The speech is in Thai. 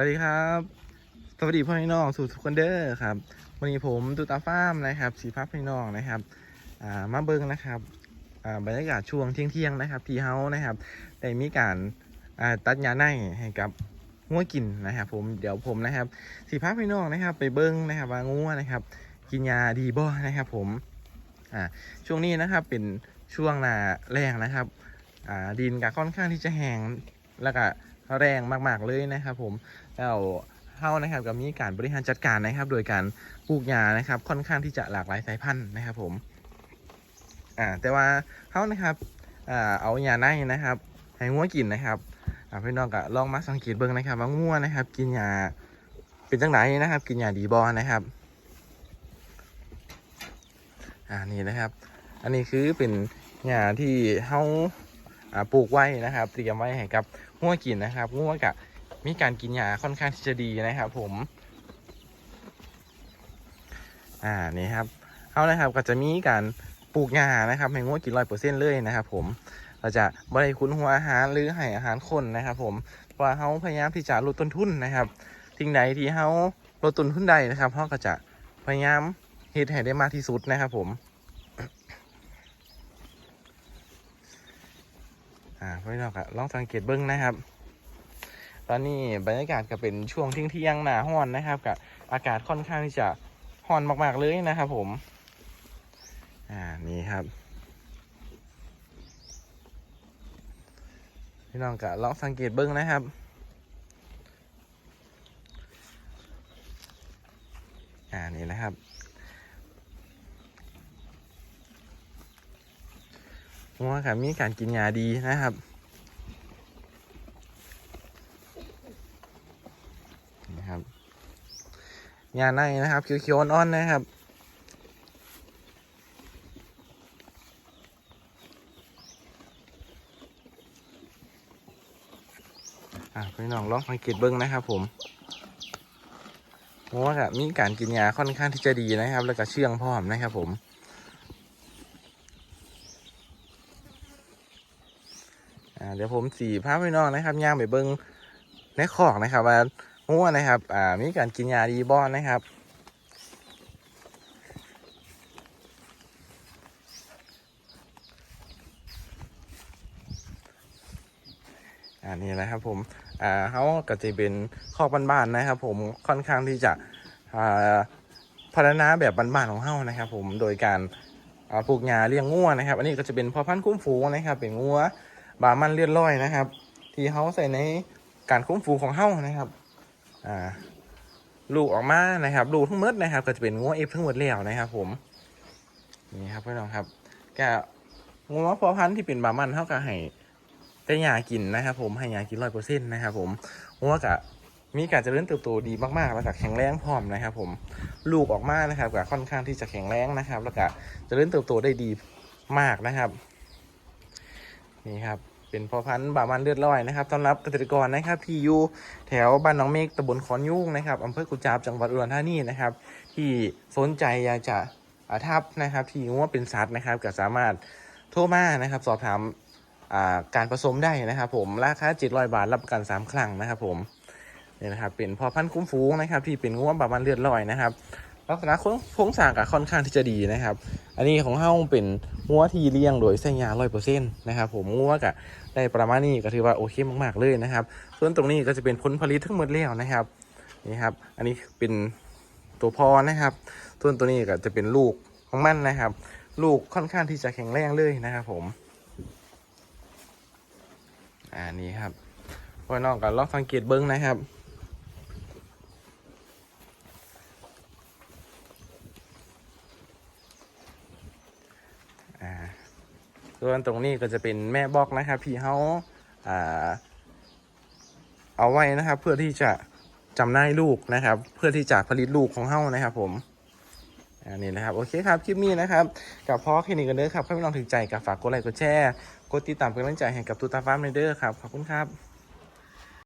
วัสดีครับ สวัสดีพ่อพี่น้องสู่ทุกคนเด้อครับวันนี้ผมตุตาฟ้ามนะครับ สีพับพี่น้องนะครับมาเบิ้งนะครับบรรยากาศช่วงเที่ยงๆนะครับที่เฮานะครับได้มีการตัดหญ้าในให้กับงัวกินนะครับ ผมเดี๋ยวผมนะครับ สีพับพี่น้องนะครับ ไปเบิ้งนะครับว่างัวนะครับ กินยาดีบ่นะครับ ผมช่วงนี้นะครับเป็นช่วงหน้าแรงนะครับดินก็ค่อนข้างที่จะแห้งแล้วก็ แรงมากๆเลยนะครับผมแล้วเฮานะครับก็มีการบริหารจัดการนะครับ โดยการปลูกหญ้านะครับ ค่อนข้างที่จะหลากหลายสายพันธุ์นะครับผมอ่าแต่ว่าเฮานะครับอ่าเอาหญ้าในนะครับให้งัวกินนะครับอ่าพี่น้องก็ลองมาสังเกตเบิ่งนะครับว่างัวนะครับ กินหญ้าเป็นจังไดนนะครับ กินหญ้าดีบ่นะครับอ่านี่นะครับ อันนี้คือเป็นหญ้าที่เท่า ปลูกไว้นะครับ เตรียมไว้ให้กับงัวกินนะครับงัวกะมีการกินหญ้าค่อนข้างที่จะดีนะครับผม อ่านี่ครับเฮานะครับก็จะมีการปลูกหญ้านะครับให้งัวกินร้อยเปอร์เซ็นต์เลยนะครับ ผมเราจะไม่คุ้นหัวอาหารหรือให้อาหารคนนะครับ ผมเพราะว่าเฮาพยายามที่จะลดต้นทุนนะครับสิ่งใดที่เฮาลดต้นทุนใดนะครับเฮาก็จะพยายามเฮ็ดให้ได้มากที่สุดนะครับ ผม อ่าพี่น้องก็ลองสังเกตเบิ้งนะครับ ตอนนี้บรรยากาศก็เป็นช่วงเที่ยงเที่ยงๆหนาห้อนนะครับกับอากาศค่อนข้างที่จะห้อนมาก ๆเลยนะครับผม อ่านี่ครับพี่น้องก็ลองสังเกตเบิ้งนะครับอ่านี่นะครับ งัวครับมีการกินยาดีนะครับนี่ครับยาในนะครับเขียวๆอ่อนๆนะครับอ่าพี่น้องลองสังเกตเบิ้งนะครับ ผมงัวครับมีการกินยาค่อนข้างที่จะดีนะครับ แล้วก็เชื่องพร้อมนะครับผม อ่าเดี๋ยวผมสีภาพพี่น้องนะครับย่างไปเบิ้งในคอกนะครับว่างัวนะครับอ่ามีการกินยาดีบอนนะครับอ่านี่แหละครับผมอ่าเขาก็จะเป็นคอกบ้านๆนะครับ ผมค่อนข้างที่จะอ่าพัฒนาแบบบ้านๆของเขานะครับ ผมโดยการอ่าปลูกหญ้าเลี้ยงงัวนะครับ อันนี้ก็จะเป็นพ่อพันธุ์คุ้มฝูงนะครับ เป็นงัว บามันเลือดร้อยนะครับ ที่เขาใส่ในการคุ้มฟูของเฮ้านะครับอ่าลูกออกมานะครับลูกทั้งหมดนะครับ ก็จะเป็นงัวเอฟทั้งหมดแล้วนะครับ ผมนี่ครับพี่น้องครับแกงัวพอพันธุ์ที่เป็นบามันเท่ากับให้ได้ยากินนะครับ ผมให้ยากินร้อยเปอร์เซ็นต์นะครับ ผมงัวกะมีการเจริญเติบโตดีมากๆแล้วก็แข็งแรงพร้อมนะครับ ผมลูกออกมานะครับก็ค่อนข้างที่จะแข็งแรงนะครับ แล้วก็เจริญเติบโตได้ดีมากนะครับ นี่ครับเป็นพ่อพันธุ์บามันเลือดร้อยนะครับสำหรับเกษตรกรนะครับที่อยู่แถวบ้านหนองเมฆตำบลขอนยุ่งนะครับอำเภอกุจาบจังหวัดอุดรธานีนะครับ ที่สนใจอยากจะอาทับนะครับ ที่ว่าเป็นสัตว์นะครับก็สามารถโทรมานะครับ สอบถามการผสมได้นะครับ ผมราคา700บาทรับประกัน3ครั้งนะครับ ผมนี่นะครับเป็นพ่อพันธุ์คุ้มฟูงนะครับ ที่เป็นง้วบามันเลือดลอยนะครับ ลักษณะโครงสร้างก็ค่อนข้างที่จะดีนะครับ อันนี้ของเฮาเป็นงัวที่เลี้ยงโดยใส่ยาร้อยเปอร์เซ็นต์นะครับผมงัวกะได้ประมาณนี้ก็ถือว่าโอเคมากๆเลยนะครับ ส่วนตรงนี้ก็จะเป็นผลผลิตทั้งหมดแล้วนะครับนี่ครับ อันนี้เป็นตัวพอนะครับ ส่วนตัวนี้ก็จะเป็นลูกของมันนะครับ ลูกค่อนข้างที่จะแข็งแรงเลยนะครับ ผมอ่านี่ครับพ่อน้องก็ลองสังเกตเบิ้งนะครับ ส่วนตรงนี้ก็จะเป็นแม่บอกนะครับพี่เขาอ่าเอาไว้นะครับ เพื่อที่จะจำหน่ายลูกนะครับ เพื่อที่จะผลิตลูกของเฮานะครับ ผมอันนี้นะครับโอเคครับคลิปนี้นะครับกับพ่อแค่นี้กันเด้อครับถ้าไม่ลองถึงใจกับฝากกดไลค์กดแชร์กดติดตามเป็นกำลังใจให้กับตูตาฟาร์มเด้อครับขอบคุณครับ